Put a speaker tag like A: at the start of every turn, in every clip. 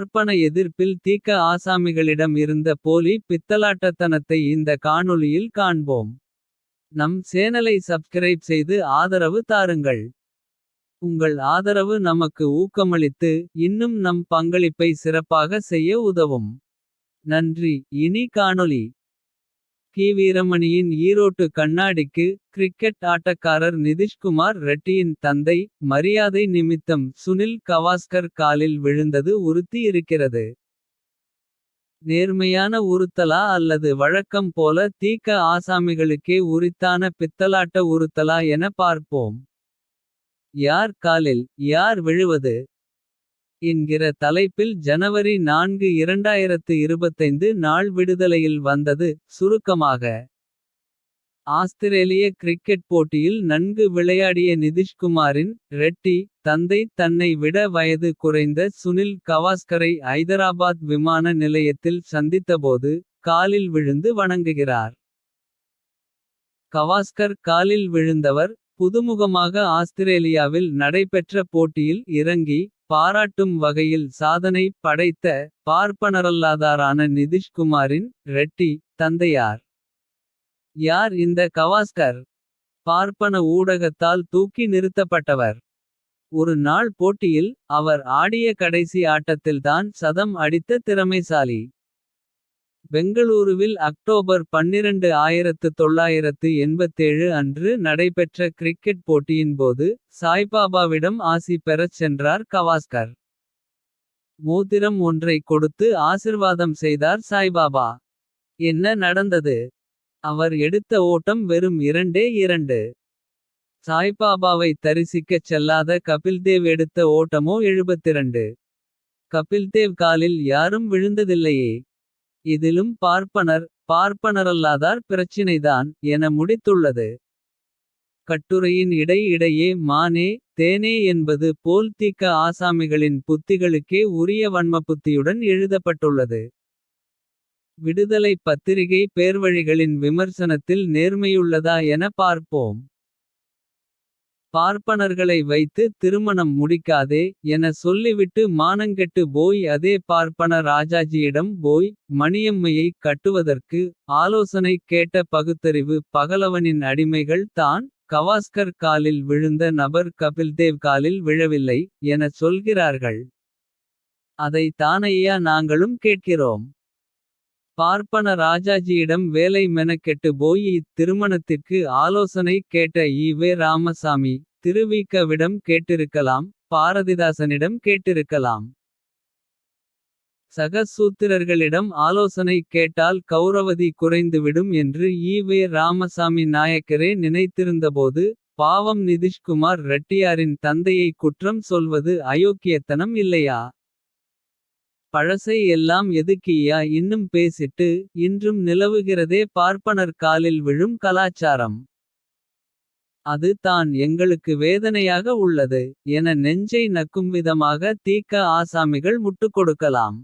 A: பார்ப்பன எதிர்ப்பில் தீக்க ஆசாமிகளிடம் இருந்த போலி பித்தலாட்டத்தனத்தை இந்த காணொளியில் காண்போம். நம் சேனலை சப்ஸ்கிரைப் செய்து ஆதரவு தாருங்கள். உங்கள் ஆதரவு நமக்கு ஊக்கமளித்து இன்னும் நம் பங்களிப்பை சிறப்பாக செய்ய உதவும். நன்றி இனி காணொளி. கி வீரமணியின் ஈரோட்டு கண்ணாடிக்கு. கிரிக்கெட் ஆட்டக்காரர் நிதிஷ்குமார் ரெட்டியின் தந்தை. மரியாதை நிமித்தம் சுனில் கவாஸ்கர் காலில் விழுந்தது உறுத்தி இருக்கிறது. நேர்மையான உறுத்தலா அல்லது வழக்கம் போல தீக்க ஆசாமிகளுக்கே உரித்தான பித்தலாட்ட உறுத்தலா என பார்ப்போம். யார் காலில் யார் விழுவது. என்கிற தலைப்பில் ஜனவரி 4 2025 நாள் விடுதலையில் வந்தது சுருக்கமாக. ஆஸ்திரேலிய கிரிக்கெட் போட்டியில் நன்கு விளையாடிய நிதிஷ்குமாரின். ரெட்டி தந்தை தன்னை விட வயது குறைந்த சுனில் கவாஸ்கரை. ஐதராபாத் விமான நிலையத்தில் சந்தித்தபோது. காலில் விழுந்து வணங்குகிறார். கவாஸ்கர் காலில் விழுந்தவர். புதுமுகமாக ஆஸ்திரேலியாவில் நடைபெற்ற போட்டியில் இறங்கி. பாராட்டும் வகையில் சாதனை படைத்த. பார்ப்பனரல்லாதாரான நிதிஷ்குமாரின். ரெட்டி தந்தையார். யார் இந்த கவாஸ்கர். பார்ப்பன ஊடகத்தால் தூக்கி நிறுத்தப்பட்டவர். ஒரு நாள் போட்டியில் அவர் ஆடிய கடைசி ஆட்டத்தில்தான். சதம் அடித்த திறமைசாலி. பெங்களூருவில் அக்டோபர் 12 1987 அன்று நடைபெற்ற கிரிக்கெட் போட்டியின்போது. சாய்பாபாவிடம் ஆசி பெறச் சென்றார் கவாஸ்கர். மோதிரம் ஒன்றை கொடுத்து ஆசிர்வாதம் செய்தார் சாய்பாபா. என்ன நடந்தது. அவர் எடுத்த ஓட்டம் வெறும் இரண்டே இரண்டு. சாய்பாபாவை தரிசிக்கச் செல்லாத கபில்தேவ் எடுத்த ஓட்டமோ 72. கபில்தேவ் காலில் யாரும் விழுந்ததில்லையே. இதிலும் பார்ப்பனர் பார்ப்பனரல்லாதார் பிரச்சினைதான். என முடித்துள்ளது. கட்டுரையின் இடை இடையே மானே தேனே என்பது போல் தீக்க ஆசாமிகளின் புத்திகளுக்கே உரிய வன்மபுத்தியுடன் எழுதப்பட்டுள்ளது. விடுதலை பத்திரிகை பேர்வழிகளின் விமர்சனத்தில் நேர்மையுள்ளதா என பார்ப்போம். பார்ப்பனர்களை வைத்து திருமணம் முடிக்காதே. என சொல்லிவிட்டு மானங்கெட்டு போய் அதே பார்ப்பன ராஜாஜியிடம் போய். மணியம்மையை கட்டுவதற்கு ஆலோசனை கேட்ட பகுத்தறிவு. பகலவனின் அடிமைகள் தான் கவாஸ்கர் காலில் விழுந்த நபர் கபில்தேவ் காலில் விழவில்லை. என சொல்கிறார்கள். அதை தானையா நாங்களும் கேட்கிறோம். பார்ப்பன ராஜாஜியிடம் வேலை மெனக்கெட்டு போய் இத்திருமணத்திற்கு ஆலோசனை கேட்ட ஈ. வே ராமசாமி. திருவிக்கவிடம் கேட்டிருக்கலாம் பாரதிதாசனிடம் கேட்டிருக்கலாம். சகசூத்திரர்களிடம் ஆலோசனை கேட்டால் கௌரவதி குறைந்துவிடும் என்று ஈ. வே ராமசாமி நாயக்கரே நினைத்திருந்தபோது. பாவம் நிதிஷ்குமார் ரெட்டியாரின் தந்தையை குற்றம் சொல்வது அயோக்கியத்தனம் இல்லையா. பழசை எல்லாம் எதுக்கியா இன்னும் பேசிட்டு. இன்றும் நிலவுகிறதே பார்ப்பனர் காலில் விழும் கலாச்சாரம். அது தான் எங்களுக்கு வேதனையாக உள்ளது. என நெஞ்சை நக்கும் விதமாக தீக்க ஆசாமிகள் முட்டுக்கொடுக்கலாம்.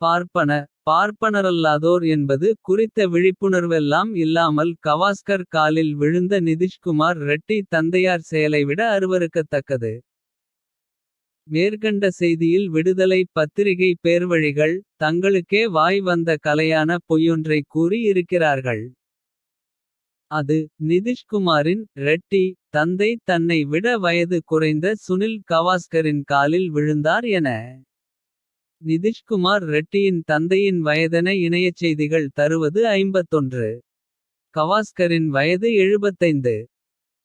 A: பார்ப்பன பார்ப்பனரல்லாதோர் என்பது குறித்த விழிப்புணர்வெல்லாம் இல்லாமல். கவாஸ்கர் காலில் விழுந்த நிதிஷ்குமார் ரெட்டி தந்தையார் செயலைவிட அருவருக்கத்தக்கது. மேற்கண்ட செய்தியில் விடுதலை பத்திரிகை பேர்வழிகள். தங்களுக்கே வாய் வந்த கலையான பொய்யொன்றை கூறி இருக்கிறார்கள். அது நிதிஷ்குமாரின் ரெட்டி தந்தை தன்னை விட வயது குறைந்த சுனில் கவாஸ்கரின் காலில் விழுந்தார் என. நிதிஷ்குமார் ரெட்டியின் தந்தையின் வயதென இணையச் செய்திகள் தருவது 51. கவாஸ்கரின் வயது 75.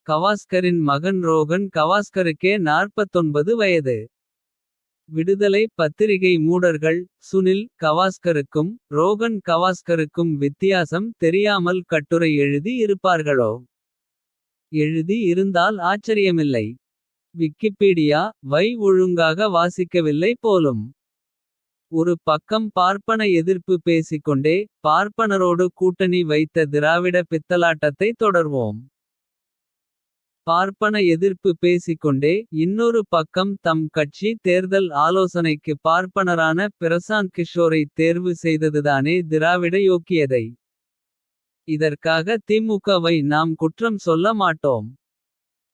A: கவாஸ்கரின் மகன் ரோகன் கவாஸ்கருக்கே 49 வயது. விடுதலை பத்திரிகை மூடர்கள் சுனில் கவாஸ்கருக்கும். ரோகன் கவாஸ்கருக்கும் வித்தியாசம் தெரியாமல் கட்டுரை எழுதி இருப்பார்களோ. எழுதி இருந்தால் ஆச்சரியமில்லை. விக்கிப்பீடியா வை ஒழுங்காக வாசிக்கவில்லை போலும். ஒரு பக்கம் பார்ப்பன எதிர்ப்பு பேசிக்கொண்டே. பார்ப்பனரோடு கூட்டணி வைத்த திராவிட பித்தலாட்டத்தை தொடர்வோம். பார்ப்பன எதிர்ப்பு பேசிக்கொண்டே இன்னொரு பக்கம் தம் கட்சி தேர்தல் ஆலோசனைக்கு பார்ப்பனரான பிரசாந்த் கிஷோரை தேர்வு செய்ததுதானே திராவிட யோக்கியதை. இதற்காக திமுகவை நாம் குற்றம் சொல்ல மாட்டோம்.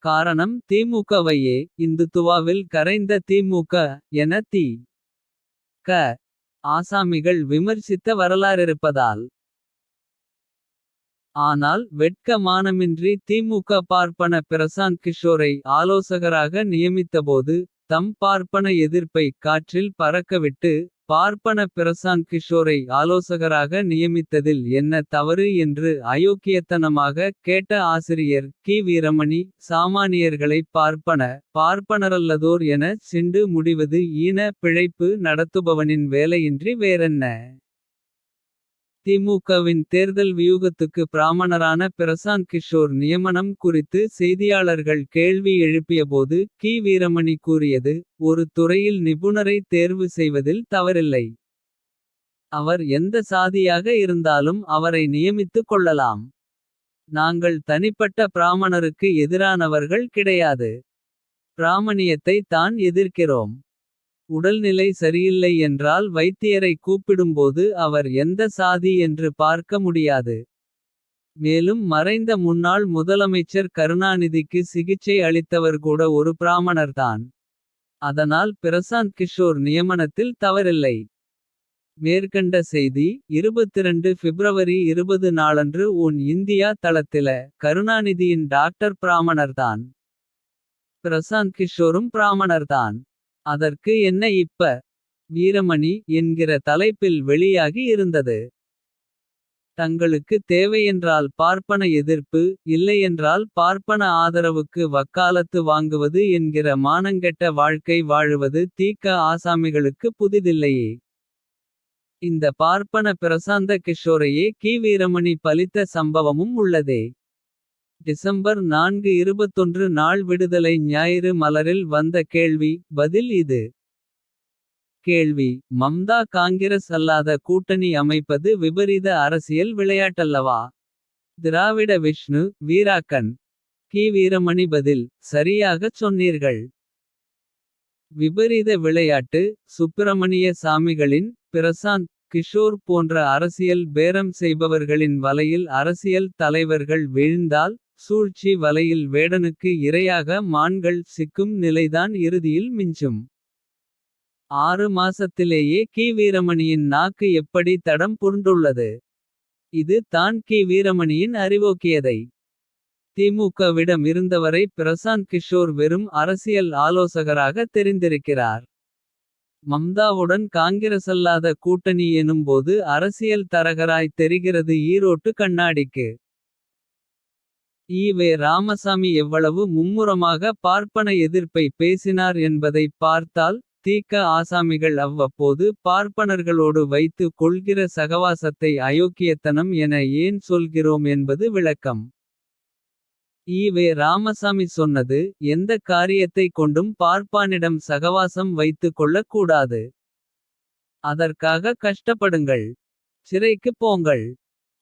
A: காரணம் திமுகவையே இந்துத்துவாவில் கரைந்த திமுக என தி. க. ஆசாமிகள் விமர்சித்த வரலாறிருப்பதால். ஆனால் வெட்க மானமின்றி திமுக பார்ப்பன பிரசாந்த் கிஷோரை ஆலோசகராக நியமித்தபோது. தம் பார்ப்பன எதிர்ப்பை காற்றில் பறக்கவிட்டு. பார்ப்பன பிரசாந்த் கிஷோரை ஆலோசகராக நியமித்ததில் என்ன தவறு என்று அயோக்கியத்தனமாக கேட்ட ஆசிரியர் கி. வீரமணி. சாமானியர்களைப் பார்ப்பன. பார்ப்பனரல்லதோர் என சிண்டு முடிவது ஈன. பிழைப்பு நடத்துபவனின் வேலையின்றி வேறென்ன. திமுகவின் தேர்தல் வியூகத்துக்கு பிராமணரான பிரசாந்த் கிஷோர் நியமனம் குறித்து செய்தியாளர்கள் கேள்வி எழுப்பியபோது. கி. வீரமணி கூறியது ஒரு துறையில் நிபுணரை தேர்வு செய்வதில் தவறில்லை. அவர் எந்த சாதியாக இருந்தாலும் அவரை நியமித்துக் கொள்ளலாம். நாங்கள் தனிப்பட்ட பிராமணருக்கு எதிரானவர்கள் கிடையாது. பிராமணியத்தை தான் எதிர்க்கிறோம். உடல்நிலை சரியில்லை என்றால் வைத்தியரை கூப்பிடும்போது அவர் எந்த சாதி என்று பார்க்க முடியாது. மேலும் மறைந்த முன்னாள் முதலமைச்சர் கருணாநிதிக்கு சிகிச்சை அளித்தவர் கூட ஒரு பிராமணர்தான். அதனால் பிரசாந்த் கிஷோர் நியமனத்தில் தவறில்லை. மேற்கண்ட செய்தி 22 பிப்ரவரி 20 நாளன்று உன் இந்தியா தளத்தில. கருணாநிதியின் டாக்டர் பிராமணர்தான். பிரசாந்த் கிஷோரும் பிராமணர்தான். அதற்கு என்ன இப்ப. வீரமணி என்கிற தலைப்பில் வெளியாகி இருந்தது. தங்களுக்கு தேவையென்றால் பார்ப்பன எதிர்ப்பு. இல்லையென்றால் பார்ப்பன ஆதரவுக்கு வக்காலத்து வாங்குவது. என்கிற மானங்கெட்ட வாழ்க்கை வாழுவது தீக்க ஆசாமிகளுக்கு புதிதில்லையே. இந்த பார்ப்பன பிரசாந்த கிஷோரையே கி. வீரமணி பலித்த சம்பவமும் உள்ளதே. டிசம்பர் நான்கு இருபத்தொன்று நாள் விடுதலை ஞாயிறு மலரில் வந்த கேள்வி பதில் இது. கேள்வி மம்தா காங்கிரஸ் அல்லாத கூட்டணி அமைப்பது விபரீத அரசியல் விளையாட்டல்லவா. திராவிட விஷ்ணு வீராக்கன். கி. வீரமணி பதில் சரியாகச் சொன்னீர்கள். விபரீத விளையாட்டு சுப்பிரமணிய சாமிகளின். பிரசாந்த் கிஷோர் போன்ற அரசியல் பேரம் செய்பவர்களின் வலையில். அரசியல் தலைவர்கள் வீழ்ந்தால். சூழ்ச்சி வலையில் வேடனுக்கு இரையாக மான்கள் சிக்கும் நிலைதான் இறுதியில் மிஞ்சும். ஆறு மாசத்திலேயே கி. வீரமணியின் நாக்கு எப்படி தடம் புரண்டுள்ளது. இது தான் கி. வீரமணியின் அறிவோக்கியதை. திமுகவிடம் இருந்தவரை பிரசாந்த் கிஷோர் வெறும் அரசியல் ஆலோசகராக தெரிந்திருக்கிறார். மம்தாவுடன் காங்கிரசல்லாத கூட்டணி எனும்போது அரசியல் தரகராய் தெரிகிறது ஈரோட்டு கண்ணாடிக்கு. ஈவே ராமசாமி எவ்வளவு மும்முரமாக பார்ப்பன எதிர்ப்பை பேசினார் என்பதைப் பார்த்தால். தீக்க ஆசாமிகள் அவ்வப்போது பார்ப்பனர்களோடு வைத்து கொள்கிற சகவாசத்தை அயோக்கியத்தனம் என ஏன் சொல்கிறோம் என்பது விளக்கம். ஈவே ராமசாமி சொன்னது எந்தக் காரியத்தைக் கொண்டும் பார்ப்பானிடம் சகவாசம் வைத்துக் கொள்ளக் கூடாது. அதற்காக கஷ்டப்படுங்கள். சிறைக்குப் போங்கள்.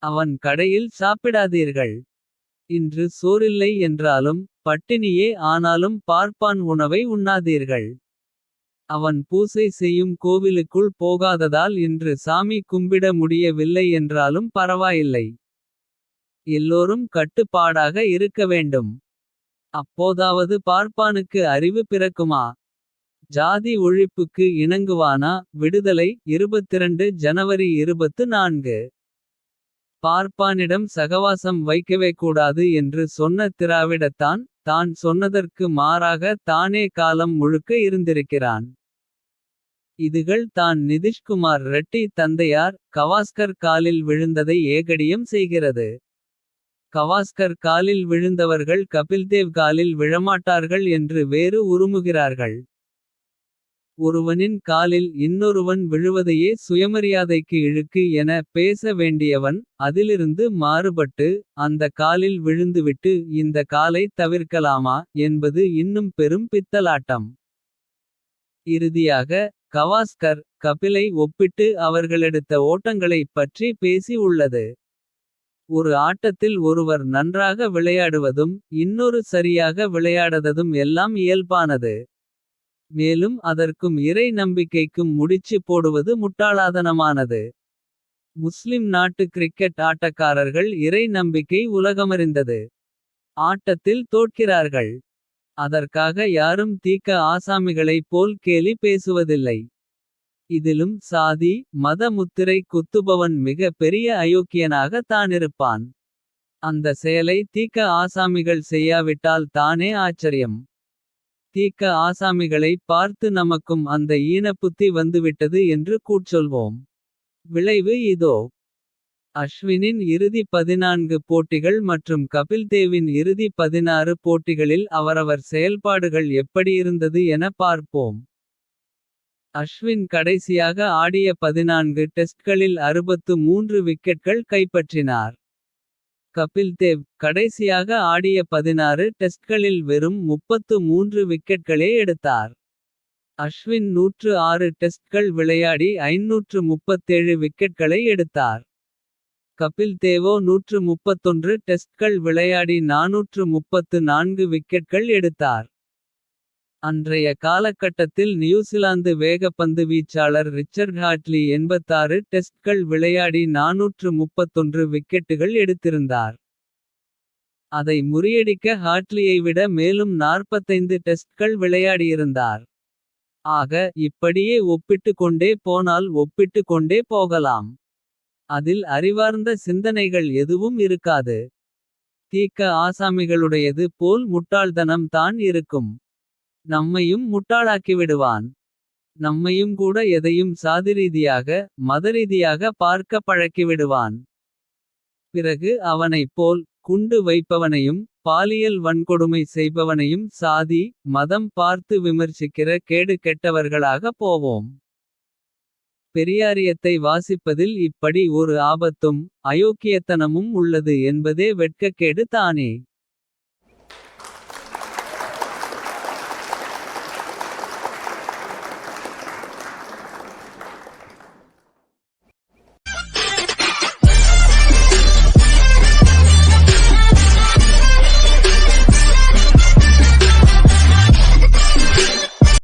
A: அவன் கடையில் சாப்பிடாதீர்கள். இன்று சோறில்லை என்றாலும் பட்டினியே ஆனாலும் பார்ப்பான் உணவை உண்ணாதீர்கள். அவன் பூசை செய்யும் கோவிலுக்குள் போகாததால் இன்று சாமி கும்பிட முடியவில்லை என்றாலும் பரவாயில்லை. எல்லோரும் கட்டுப்பாடாக இருக்க வேண்டும். அப்போதாவது பார்ப்பானுக்கு அறிவு பிறக்குமா. ஜாதி ஒழிப்புக்கு இணங்குவானா விடுதலை 22 ஜனவரி 24. பார்ப்பானிடம் சகவாசம் வைக்கவே கூடாது என்று சொன்ன திராவிடத்தான். தான் சொன்னதற்கு மாறாக தானே காலம் முழுக்க இருந்திருக்கிறான். இதுகள் தான் நிதிஷ்குமார் ரெட்டி தந்தையார். கவாஸ்கர் காலில் விழுந்ததை ஏகடியம் செய்கிறது. கவாஸ்கர் காலில் விழுந்தவர்கள் கபில்தேவ் காலில் விழமாட்டார்கள் என்று வேறு உருமுகிறார்கள். ஒருவனின் காலில் இன்னொருவன் விழுவதையே சுயமரியாதைக்கு இழுக்கு என பேச வேண்டியவன். அதிலிருந்து மாறுபட்டு அந்த காலில் விழுந்துவிட்டு. இந்த காலை தவிர்க்கலாமா என்பது இன்னும் பெரும் பித்தலாட்டம். இறுதியாக கவாஸ்கர் கபிலை ஒப்பிட்டு அவர்களெடுத்த ஓட்டங்களைப் பற்றி பேசி உள்ளது. ஒரு ஆட்டத்தில் ஒருவர் நன்றாக விளையாடுவதும். இன்னொரு சரியாக விளையாடததும் எல்லாம் இயல்பானது. மேலும் அதற்கும் இறை நம்பிக்கைக்கும் முடிச்சு போடுவது முட்டாளாதனமானது. முஸ்லிம் நாட்டு கிரிக்கெட் ஆட்டக்காரர்கள் இறை நம்பிக்கை உலகமறிந்தது. ஆட்டத்தில் தோற்கிறார்கள். அதற்காக யாரும் தீக்க ஆசாமிகளைப் போல் கேலி பேசுவதில்லை. இதிலும் சாதி மத முத்திரை குத்துபவன் மிக பெரிய அயோக்கியனாக தானிருப்பான். அந்த செயலை தீக்க ஆசாமிகள் செய்யாவிட்டால் தானே ஆச்சரியம். தீக்க ஆசாமிகளைப் பார்த்து நமக்கும் அந்த ஈனப்புத்தி வந்துவிட்டது என்று கூற்சொல்வோம். விளைவு இதோ. அஸ்வினின் இறுதி பதினான்கு போட்டிகள் மற்றும் கபில்தேவின் இறுதி பதினாறு போட்டிகளில் அவரவர் செயல்பாடுகள் எப்படியிருந்தது என பார்ப்போம். அஸ்வின் கடைசியாக ஆடிய பதினான்கு டெஸ்ட்களில் அறுபத்து மூன்று விக்கெட்கள் கைப்பற்றினார். கபில்தேவ் கடைசியாக ஆடிய பதினாறு டெஸ்ட்களில் வெறும் முப்பத்து மூன்று விக்கெட்களே எடுத்தார். அஸ்வின் நூற்று ஆறு டெஸ்ட்கள் விளையாடி ஐநூற்று முப்பத்தேழு விக்கெட்களை எடுத்தார். கபில் தேவோ நூற்று முப்பத்தொன்று டெஸ்ட்கள் விளையாடி நாநூற்று முப்பத்து நான்கு விக்கெட்கள் எடுத்தார். அன்றைய காலகட்டத்தில் நியூசிலாந்து வேகப்பந்து வீச்சாளர் ரிச்சர்ட் ஹாட்லி எண்பத்தாறு டெஸ்ட்கள் விளையாடி நாநூற்று முப்பத்தொன்று விக்கெட்டுகள் எடுத்திருந்தார். அதை முறியடிக்க ஹாட்லியை விட மேலும் நாற்பத்தைந்து டெஸ்ட்கள் விளையாடியிருந்தார். ஆக இப்படியே ஒப்பிட்டு கொண்டே போனால் ஒப்பிட்டு கொண்டே போகலாம். அதில் அறிவார்ந்த சிந்தனைகள் எதுவும் இருக்காது. தீக்க ஆசாமிகளுடையது போல் முட்டாள்தனம் தான் இருக்கும். நம்மையும் முட்டாளாக்கிவிடுவான். நம்மையும் கூட எதையும் சாதிரீதியாக மதரீதியாக பார்க்க பழக்கிவிடுவான். பிறகு அவனைப் போல் குண்டு வைப்பவனையும். பாலியல் வன்கொடுமை செய்பவனையும் சாதி மதம் பார்த்து விமர்சிக்கிற கேடு கெட்டவர்களாக போவோம். பெரியாரியத்தை வாசிப்பதில் இப்படி ஒரு ஆபத்தும். அயோக்கியத்தனமும் உள்ளது என்பதே வெட்கக்கேடு தானே.